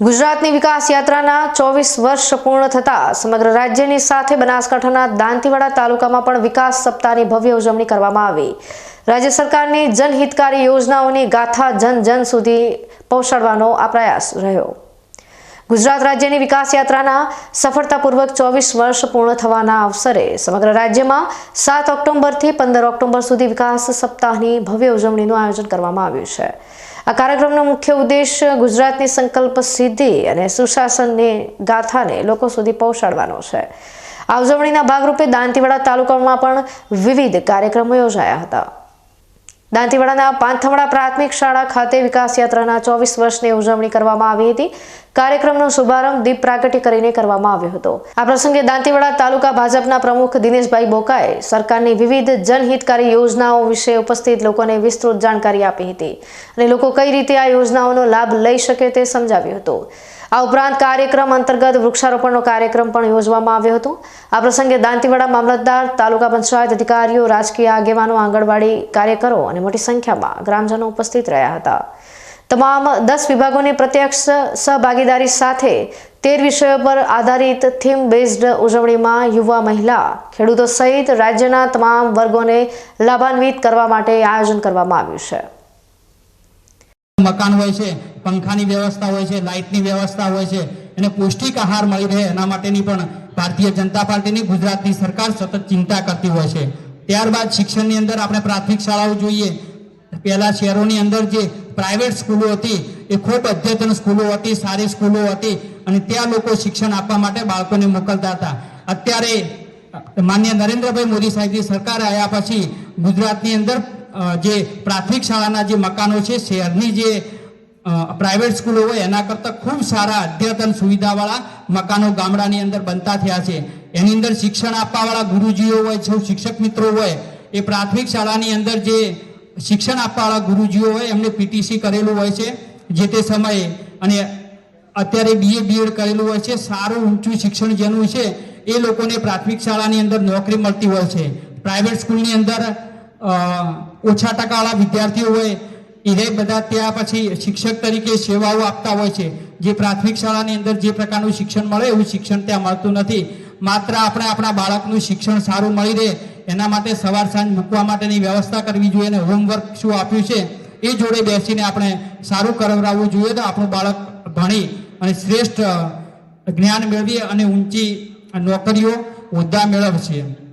ગુજરાતની વિકાસ યાત્રાના ચોવીસ વર્ષ પૂર્ણ થતા સમગ્ર રાજ્યની સાથે બનાસકાંઠાના દાંતીવાડા તાલુકામાં પણ વિકાસ સપ્તાહની ભવ્ય ઉજવણી કરવામાં આવી. રાજ્ય સરકારની જનહિતકારી યોજનાઓની ગાથા જન જન સુધી પહોંચાડવાનો આ પ્રયાસ રહ્યો. ગુજરાત રાજ્યની વિકાસ યાત્રાના સફળતાપૂર્વક ચોવીસ વર્ષ પૂર્ણ થવાના અવસરે સમગ્ર રાજ્યમાં સાત ઓક્ટોબરથી પંદર ઓક્ટોબર સુધી વિકાસ સપ્તાહની ભવ્ય ઉજવણીનું આયોજન કરવામાં આવ્યું છે. આ કાર્યક્રમનો મુખ્ય ઉદ્દેશ ગુજરાતની સંકલ્પ સિદ્ધિ અને સુશાસનની ગાથાને લોકો સુધી પહોંચાડવાનો છે. આ ઉજવણીના ભાગરૂપે દાંતીવાડા તાલુકામાં પણ વિવિધ કાર્યક્રમો યોજાયા હતા. દાંતીવાડાના પાંથમડા પ્રાથમિક શાળા ખાતે વિકાસ યાત્રાના ચોવીસ વર્ષની ઉજવણી કરવામાં આવી હતી. કાર્યક્રમનો શુભારંભ દીપ પ્રાગટ્ય કરીને કરવામાં આવ્યો હતો. આ પ્રસંગે દાંતીવાડા તાલુકા ભાજપના પ્રમુખ દિનેશભાઈ બોકાએ સરકારની વિવિધ જનહિતકારી યોજનાઓ વિશે ઉપસ્થિત લોકોને વિસ્તૃત જાણકારી આપી હતી અને લોકો કઈ રીતે આ યોજનાઓનો લાભ લઈ શકે તે સમજાવ્યું હતું. આ ઉપરાંત કાર્યક્રમ અંતર્ગત વૃક્ષારોપણનો કાર્યક્રમ પણ યોજવામાં આવ્યો હતો. આ પ્રસંગે દાંતીવાડા મામલતદાર, તાલુકા પંચાયત અધિકારીઓ, રાજકીય આગેવાનો, આંગણવાડી કાર્યકરો અને મોટી સંખ્યામાં ગ્રામજનો ઉપસ્થિત રહ્યા હતા. તમામ દસ વિભાગોની પ્રત્યક્ષ સહભાગીદારી સાથે તેર વિષયો પર આધારિત થીમ બેઝડ ઉજવણીમાં યુવા, મહિલા, ખેડૂતો સહિત રાજ્યના તમામ વર્ગોને લાભાન્વિત કરવા માટે આયોજન કરવામાં આવ્યું છે. મકાન હોય છે, પંખાની વ્યવસ્થા હોય છે, લાઇટની વ્યવસ્થા હોય છે, એને પૌષ્ટિક આહાર મળી રહે એના માટેની પણ ભારતીય જનતા પાર્ટીની, ગુજરાતની સરકાર સતત ચિંતા કરતી હોય છે. ત્યારબાદ શિક્ષણની અંદર આપણે પ્રાથમિક શાળાઓ જોઈએ. પહેલા શહેરોની અંદર જે પ્રાઇવેટ સ્કૂલો હતી, એ ખૂબ અદ્યતન સ્કૂલો હતી, સારી સ્કૂલો હતી અને ત્યાં લોકો શિક્ષણ આપવા માટે બાળકોને મોકલતા હતા. અત્યારે માન્ય નરેન્દ્રભાઈ મોદી સાહેબની સરકાર આવ્યા પછી ગુજરાતની અંદર જે પ્રાથમિક શાળાના જે મકાનો છે, શહેરની જે પ્રાઇવેટ સ્કૂલો હોય, એના કરતાં ખૂબ સારા અદ્યતન સુવિધાવાળા મકાનો ગામડાની અંદર બનતા થયા છે. એની અંદર શિક્ષણ આપવાવાળા ગુરુજીઓ હોય સૌ શિક્ષક મિત્રો હોય, એ પ્રાથમિક શાળાની અંદર જે શિક્ષણ આપવાવાળા ગુરુજીઓ હોય, એમને પીટીસી કરેલું હોય છે, જે તે સમયે. અને અત્યારે બીએ બીએડ કરેલું હોય છે, સારું ઊંચું શિક્ષણ જેનું છે, એ લોકોને પ્રાથમિક શાળાની અંદર નોકરી મળતી હોય છે. પ્રાઇવેટ સ્કૂલની અંદર ઓછા ટકાવાળા વિદ્યાર્થીઓ હોય એ બધા ત્યાં પછી શિક્ષક તરીકે સેવાઓ આપતા હોય છે. જે પ્રાથમિક શાળાની અંદર જે પ્રકારનું શિક્ષણ મળે એવું શિક્ષણ ત્યાં મળતું નથી. માત્ર આપણે આપણા બાળકનું શિક્ષણ સારું મળી રહે, એના માટે સવાર સાંજ મૂકવા માટેની વ્યવસ્થા કરવી જોઈએ અને હોમવર્ક શું આપ્યું છે, એ જોડે બેસીને આપણે સારું કરાવવું જોઈએ તો આપણું બાળક ભણી અને શ્રેષ્ઠ જ્ઞાન મેળવી અને ઊંચી નોકરીઓ હોદ્દા મેળવશે.